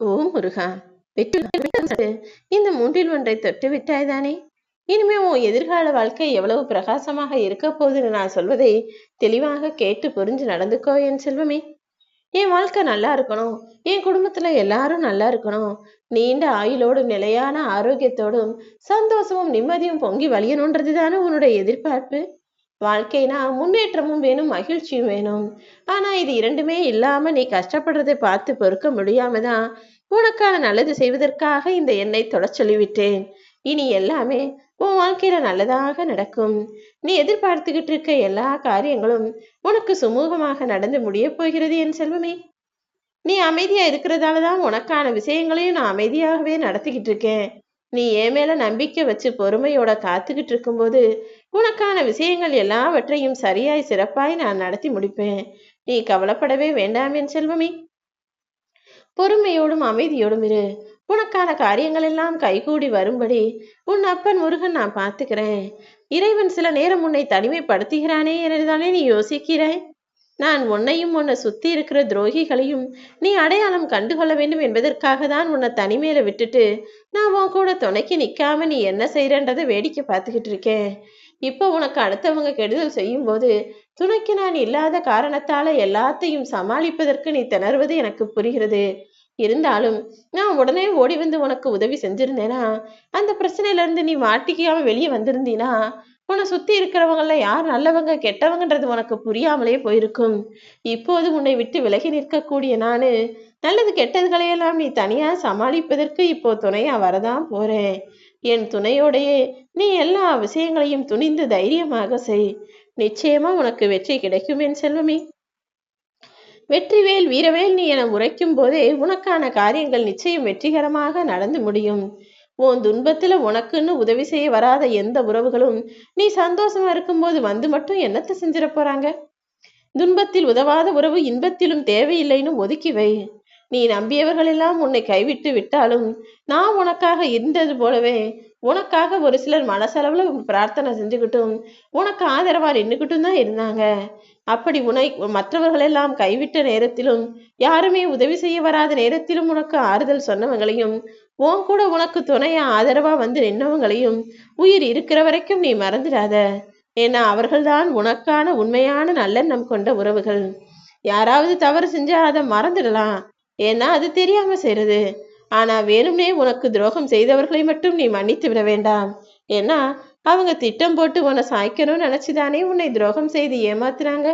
ஓ முருகா. வெற்றி இந்த மூன்றில் ஒன்றை தொட்டு விட்டாய்தானே இனிமே உன் எதிர்கால வாழ்க்கை எவ்வளவு பிரகாசமாக இருக்க போகுதுன்னு நான் சொல்வதை தெளிவாக கேட்டு புரிஞ்சு நடந்துக்கோ என் செல்வமே. என் வாழ்க்கை நல்லா இருக்கணும். என் குடும்பத்துல எல்லாரும் நல்லா இருக்கணும். நீண்ட ஆயுளோடும் நிலையான ஆரோக்கியத்தோடும் சந்தோஷமும் நிம்மதியும் பொங்கி வழியணுன்றது தானே உன்னுடைய எதிர்பார்ப்பு? வாழ்க்கைனா முன்னேற்றமும் வேணும் மகிழ்ச்சியும் வேணும். ஆனா இது இரண்டுமே இல்லாம நீ கஷ்டப்படுறதை பார்த்து பொறுக்க முடியாம தான் உனக்கான நல்லது செய்வதற்காக இந்த எண்ணெய் தொட இனி எல்லாமே உன் வாழ்க்கையில நல்லதாக நடக்கும். நீ எதிர்பார்த்துக்கிட்டு இருக்க எல்லா காரியங்களும் உனக்கு சுமூகமாக நடந்து முடிய போகிறது என் செல்வமே. நீ அமைதியா இருக்கிறதால தான் உனக்கான விஷயங்களையும் நான் அமைதியாகவே நடத்திக்கிட்டு இருக்கேன். நீ என் மேல நம்பிக்கை வச்சு பொறுமையோட காத்துக்கிட்டு இருக்கும்போது உனக்கான விஷயங்கள் எல்லாவற்றையும் சரியாய் சிறப்பாய் நான் நடத்தி முடிப்பேன். நீ கவலைப்படவே வேண்டாம் என் செல்வமே. பொறுமையோடும் அமைதியோடும் இரு. உனக்கான காரியங்கள் எல்லாம் கைகூடி வரும்படி உன் அப்பன் முருகன் நான் பார்த்துக்கிறேன். இறைவன் சில நேரம் உன்னை தனிமைப்படுத்துகிறானே என்றுதானே நீ யோசிக்கிறாய்? நான் உன்னையும் உன்னை சுத்தி இருக்கிற துரோகிகளையும் நீ அடையாளம் கண்டுகொள்ள வேண்டும் என்பதற்காக தான் உன்னை தனிமையில விட்டுட்டு நான் உன் கூட துணைக்கு நிற்காம நீ என்ன செய்யறன்றதை வேடிக்கை பார்த்துக்கிட்டு இருக்கேன். இப்போ உனக்கு அடுத்தவங்க கெடுதல் செய்யும் போது துணைக்கு நான் இல்லாத காரணத்தால எல்லாத்தையும் சமாளிப்பதற்கு நீ திணறுவது எனக்கு புரிகிறது. இருந்தாலும் நான் உடனே ஓடி வந்து உனக்கு உதவி செஞ்சிருந்தேனா? அந்த பிரச்சனையில இருந்து நீ மாட்டிக்காம வெளியே வந்திருந்தீனா? உன்னை சுத்தி இருக்கிறவங்கள யார் நல்லவங்க கெட்டவங்கன்றது உனக்கு புரியாமலே போயிருக்கும். இப்போது உன்னை விட்டு விலகி நிற்கக்கூடிய நானு நல்லது கெட்டதுகளையெல்லாம் நீ தனியா சமாளிப்பதற்கு இப்போ துணையா வரதான் போறேன் என் துணையோடையே நீ எல்லா விஷயங்களையும் துணிந்து தைரியமாக செய். நிச்சயமா உனக்கு வெற்றி கிடைக்கும் என் செல்வமே. வெற்றிவேல் வீரவேல் நீ என உரைக்கும் போதே உனக்கான காரியங்கள் நிச்சயம் வெற்றிகரமாக நடந்து முடியும். உன் துன்பத்துல உனக்குன்னு உதவி செய்ய வராத எந்த உறவுகளும் நீ சந்தோஷமா இருக்கும்போது வந்து மட்டும் என்னத்தை செஞ்சிட போறாங்க? துன்பத்தில் உதவாத உறவு இன்பத்திலும் தேவையில்லைன்னு ஒதுக்கி வை. நீ நம்பியவர்கள் எல்லாம் உன்னை கைவிட்டு விட்டாலும் நான் உனக்காக இருந்தது போலவே உனக்காக ஒரு சிலர் மனசளவுல பிரார்த்தனை செஞ்சுக்கிட்டும் உனக்கு ஆதரவா நின்றுக்கிட்டும் தான் இருந்தாங்க. அப்படி உனை மற்றவர்களெல்லாம் கைவிட்ட நேரத்திலும் யாருமே உதவி செய்ய வராத நேரத்திலும் உனக்கு ஆறுதல் சொன்னவங்களையும் உன் கூட உனக்கு துணையா ஆதரவா வந்து நின்னவங்களையும் உயிர் இருக்கிற வரைக்கும் நீ மறந்துடாத. ஏன்னா அவர்கள்தான் உனக்கான உண்மையான நல்லெண்ணம் கொண்ட உறவுகள். யாராவது தவறு செஞ்சா அதை மறந்துடலாம். ஏன்னா அது தெரியாம செய்யறது ஆனா வேணும்னே உனக்கு துரோகம் செய்தவர்களை மட்டும் நீ மன்னித்து விட வேண்டாம். ஏன்னா அவங்க திட்டம் போட்டு உன்னை சாய்க்கணும்னு நினைச்சுதானே உன்னை துரோகம் செய்து ஏமாத்துறாங்க.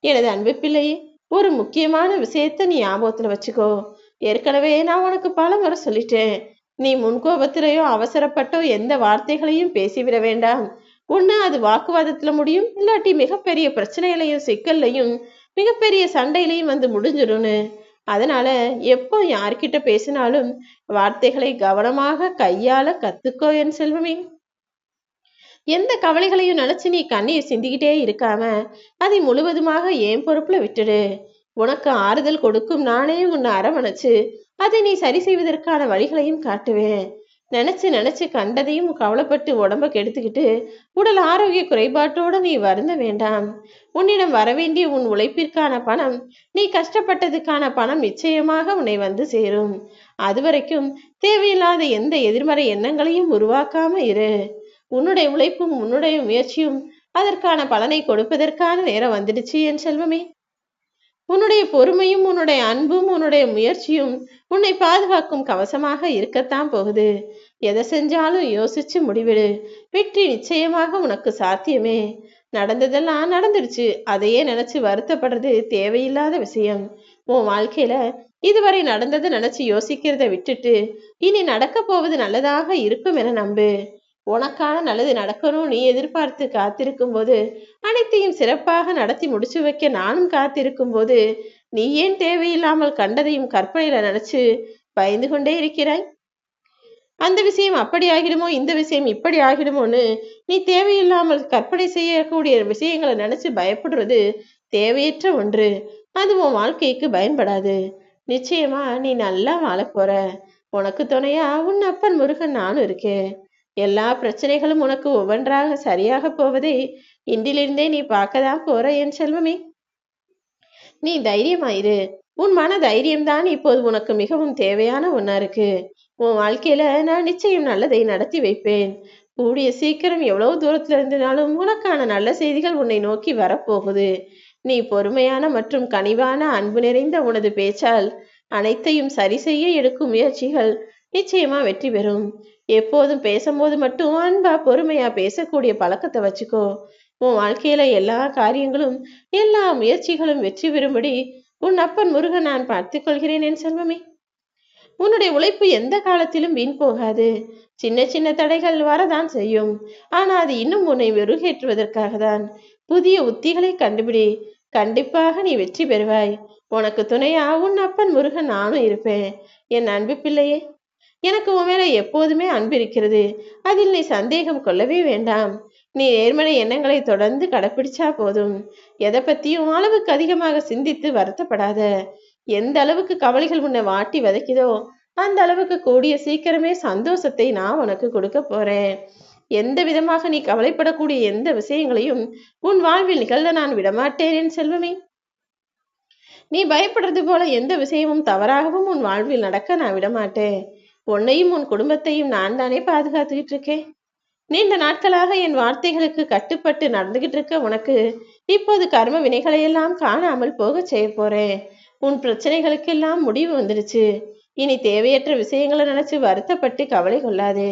எனது அன்பு பிள்ளையே ஒரு முக்கியமான விஷயத்த நீ ஞாபகத்துல வச்சுக்கோ. ஏற்கனவே நான் உனக்கு பல முறை சொல்லிட்டேன். நீ முன்கோபத்திலேயோ அவசரப்பட்டோ எந்த வார்த்தைகளையும் பேசிவிட வேண்டாம். ஒன்று அது வாக்குவாதத்துல முடியும் இல்லாட்டி மிகப்பெரிய பிரச்சனைகளையும் சிக்கல்லையும் மிகப்பெரிய சண்டையிலையும் வந்து முடிஞ்சிடும்னு. அதனால எப்போ யார்கிட்ட பேசினாலும் வார்த்தைகளை கவனமாக கையாள கத்துக்கோ என் செல்வமே. எந்த கவலைகளையும் நினைச்சு நீ கண்ணீர் சிந்திக்கிட்டே இருக்காம அதை முழுவதுமாக ஏன் பொறுப்புல விட்டுடு. உனக்கு ஆறுதல் கொடுக்கும் நானே உன்னை அரவணைச்சு அதை நீ சரி செய்வதற்கான வழிகளையும் காட்டுவேன். நினைச்சு நினைச்சு கண்டதையும் கவலைப்பட்டு உடம்ப கெடுத்துக்கிட்டு உடல் ஆரோக்கிய குறைபாட்டோட நீ வருந்த வேண்டாம். உன்னிடம் வரவேண்டிய உன் உழைப்பிற்கான பணம் நீ கஷ்டப்பட்டதுக்கான பணம் நிச்சயமாக உன்னை வந்து சேரும். அதுவரைக்கும் தேவையில்லாத எந்த எதிர்மறை எண்ணங்களையும் உருவாக்காம இரு. உன்னுடைய உழைப்பும் உன்னுடைய முயற்சியும் அதற்கான பலனை கொடுப்பதற்கான நேரம் வந்துடுச்சு என் செல்வமே. உன்னுடைய பொறுமையும் உன்னுடைய அன்பும் உன்னுடைய முயற்சியும் உன்னை பாதுகாக்கும் கவசமாக இருக்கத்தான் போகுது. எதை செஞ்சாலும் யோசிச்சு முடிவிடு. வெற்றி நிச்சயமாக உனக்கு சாத்தியமே. நடந்ததெல்லாம் நடந்துடுச்சு. அதையே நினைச்சு வருத்தப்படுறது தேவையில்லாத விஷயம். உன் வாழ்க்கையில இதுவரை நடந்ததை நினைச்சு யோசிக்கிறத விட்டுட்டு இனி நடக்க போவது நல்லதாக இருக்கும் என நம்பு. உனக்கான நல்லது நடக்கணும் நீ எதிர்பார்த்து காத்திருக்கும் போது அனைத்தையும் சிறப்பாக நடத்தி முடிச்சு வைக்க நானும் காத்திருக்கும் போது நீ ஏன் தேவையில்லாமல் கண்டதையும் கற்பனையில நினைச்சு பயந்து கொண்டே இருக்கிறாய்? அந்த விஷயம் அப்படி ஆகிடுமோ இந்த விஷயம் இப்படி ஆகிடுமோன்னு நீ தேவையில்லாமல் கற்பனை செய்யக்கூடிய விஷயங்களை நினைச்சு பயப்படுறது தேவையற்ற ஒன்று. அது உன் வாழ்க்கைக்கு பயன்படாது. நிச்சயமா நீ நல்லா வாழப் போற. உனக்கு துணையா உன் அப்பன் முருகன் நானும் இருக்கேன். எல்லா பிரச்சனைகளும் உனக்கு ஒவ்வொன்றாக சரியாக போவதை இன்றிலிருந்தே நீ பார்க்கதான் போற என் செல்வமே. நீ தைரியமாயிரு. உன் மன தைரியம்தான் இப்போது உனக்கு மிகவும் தேவையான ஒன்னா இருக்கு. உன் வாழ்க்கையில நான் நிச்சயம் நல்லதை நடத்தி வைப்பேன். கூடிய சீக்கிரம் எவ்வளவு தூரத்துல இருந்தாலும் உனக்கான நல்ல செய்திகள் உன்னை நோக்கி வரப்போகுது. நீ பொறுமையான மற்றும் கனிவான அன்பு நிறைந்த உனது பேச்சால் அனைத்தையும் சரி செய்ய எடுக்கும் முயற்சிகள் நிச்சயமா வெற்றி பெறும். எப்போதும் பேசும்போது மட்டும் அன்பா பொறுமையா பேசக்கூடிய பழக்கத்தை வச்சுக்கோ. உன் வாழ்க்கையில எல்லா காரியங்களும் எல்லா முயற்சிகளும் வெற்றி பெறும்படி உன் அப்பன் முருகன் நான் பார்த்துக் கொள்கிறேன் என் செல்வமே. உன்னுடைய உழைப்பு எந்த காலத்திலும் வீண் போகாது. சின்ன சின்ன தடைகள் வரதான் செய்யும். ஆனா அது இன்னும் உன்னை வெறுகேற்றுவதற்காக தான். புதிய உத்திகளை கண்டுபிடி. கண்டிப்பாக நீ வெற்றி பெறுவாய். உனக்கு துணையா உன் அப்பன் முருகன் நானும் இருப்பேன். என் அன்பு பிள்ளையே. எனக்கு உன் மேல எப்போதுமே அன்பு இருக்கிறது. அதில் நீ சந்தேகம் கொள்ளவே வேண்டாம். நீ நேர்மறை எண்ணங்களை தொடர்ந்து கடைப்பிடிச்சா போதும். எதை பத்தியும் அளவுக்கு அதிகமாக சிந்தித்து வருத்தப்படாத. எந்த அளவுக்கு கவலைகள் உன்னை வாட்டி வதைக்குதோ அந்த அளவுக்கு கூடிய சீக்கிரமே சந்தோஷத்தை நான் உனக்கு கொடுக்க போறேன். எந்த விதமாக நீ கவலைப்படக்கூடிய எந்த விஷயங்களையும் உன் வாழ்வில் நிகழ்ந்த நான் விடமாட்டேன் என் செல்வமே. நீ பயப்படுறது போல எந்த விஷயமும் தவறாகவும் உன் வாழ்வில் நடக்க நான் விடமாட்டேன். உன்னையும் உன் குடும்பத்தையும் நான் தானே பாதுகாத்துக்கிட்டு இருக்கேன்? நீண்ட நாட்களாக என் வார்த்தைகளுக்கு கட்டுப்பட்டு நடந்துகிட்டு இருக்க உனக்கு இப்போது கர்ம வினைகளை எல்லாம் காணாமல் போக செய்ய போறேன். உன் பிரச்சனைகளுக்கெல்லாம் முடிவு வந்துடுச்சு. இனி தேவையற்ற விஷயங்களை நினைச்சு வருத்தப்பட்டு கவலை கொள்ளாதே.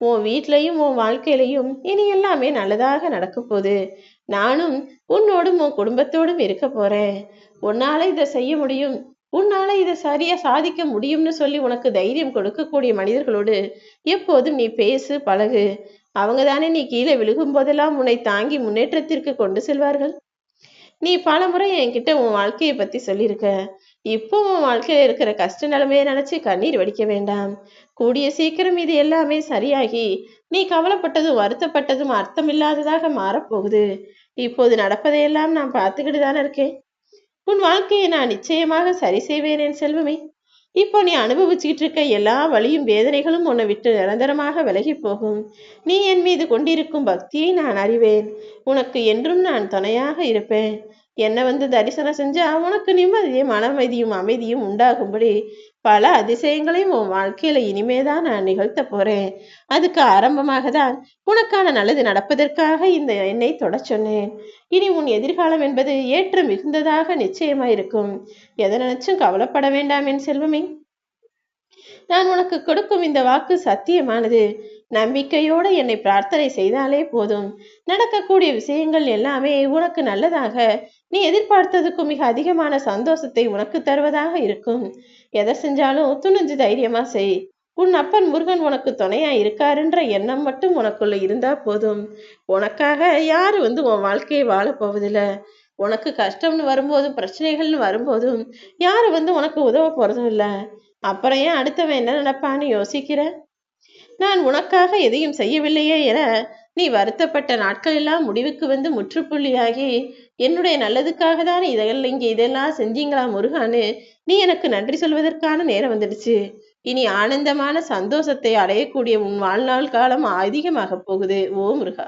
உன் வீட்லயும் உன் வாழ்க்கையிலையும் இனி எல்லாமே நல்லதாக நடக்க போகுது. நானும் உன்னோடும் உன் குடும்பத்தோடும் இருக்க போறேன். உன்னால இதை செய்ய முடியும். உன்னால இதை சரியா சாதிக்க முடியும்னு சொல்லி உனக்கு தைரியம் கொடுக்கக்கூடிய மனிதர்களோடு எப்போதும் நீ பேசு பழகு. அவங்க தானே நீ கீழே விழுகும் போதெல்லாம் உன்னை தாங்கி முன்னேற்றத்திற்கு கொண்டு செல்வார்கள்? நீ பல முறை என்கிட்ட உன் வாழ்க்கையை பத்தி சொல்லியிருக்க. இப்போ உன் வாழ்க்கையில இருக்கிற கஷ்ட நிலைமையை நினைச்சு கண்ணீர் வடிக்க வேண்டாம். கூடிய சீக்கிரம் இது எல்லாமே சரியாகி நீ கவலைப்பட்டதும் வருத்தப்பட்டதும் அர்த்தமில்லாததாக மாறப்போகுது. இப்போது நடப்பதையெல்லாம் நான் பார்த்துக்கிட்டு தானே இருக்கேன். உன் வாழ்க்கையை நான் நிச்சயமாக சரி செய்வேன் என் செல்வமே. இப்போ நீ அனுபவிச்சுக்கிட்டு இருக்க எல்லா வழியும் வேதனைகளும் உன்னை விட்டு நிரந்தரமாக விலகி போகும். நீ என் மீது கொண்டிருக்கும் பக்தியை நான் அறிவேன். உனக்கு என்றும் நான் துணையாக இருப்பேன். என்னை வந்து தரிசனம் செஞ்சா உனக்கு நிம்மதியும் மனமைதியும் அமைதியும் உண்டாகும்படி பல அதிசயங்களையும் உன் வாழ்க்கையில இனிமேதான் நான் நிகழ்த்த போறேன். அதுக்கு ஆரம்பமாக தான் உனக்கான நல்லது நடப்பதற்காக இந்த எண்ணை தொட சொன்னேன். இனி உன் எதிர்காலம் என்பது ஏற்ற மிகுந்ததாக நிச்சயமாயிருக்கும். எதை நினைச்சும் கவலைப்பட வேண்டாம் என் செல்வமே. நான் உனக்கு கொடுக்கும் இந்த வாக்கு சத்தியமானது. நம்பிக்கையோட என்னை பிரார்த்தனை செய்தாலே போதும். நடக்கக்கூடிய விஷயங்கள் எல்லாமே உனக்கு நல்லதாக. நீ எதிர்பார்த்ததுக்கும் மிக அதிகமான சந்தோஷத்தை உனக்கு தருவதாக இருக்கும். எதை செஞ்சாலும் துணிஞ்சு தைரியமா செய். உன் அப்பன் முருகன் உனக்கு துணையா இருக்காருன்ற எண்ணம் மட்டும் உனக்குள்ள இருந்தா போதும். உனக்காக யாரு வந்து உன் வாழ்க்கையை வாழ போவதில்ல? உனக்கு கஷ்டம்னு வரும்போதும் பிரச்சனைகள்னு வரும்போதும் யாரு வந்து உனக்கு உதவ போறதும் இல்ல? அப்புறம் ஏன் அடுத்தவன் என்ன நினைப்பான்னு யோசிக்கிற? நான் உனக்காக எதையும் செய்யவில்லையே என நீ வருத்தப்பட்ட நாட்கள் எல்லாம் முடிவுக்கு வந்து முற்றுப்புள்ளியாகி என்னுடைய நல்லதுக்காக தான் இதெல்லாம் இங்க இதெல்லாம் செஞ்சீங்களா முருகான்னு நீ எனக்கு நன்றி சொல்வதற்கான நேரம் வந்துடுச்சு. இனி ஆனந்தமான சந்தோஷத்தை அடையக்கூடிய உன் வாழ்நாள் காலம் அதிகமாக போகுது ஓ முருகா.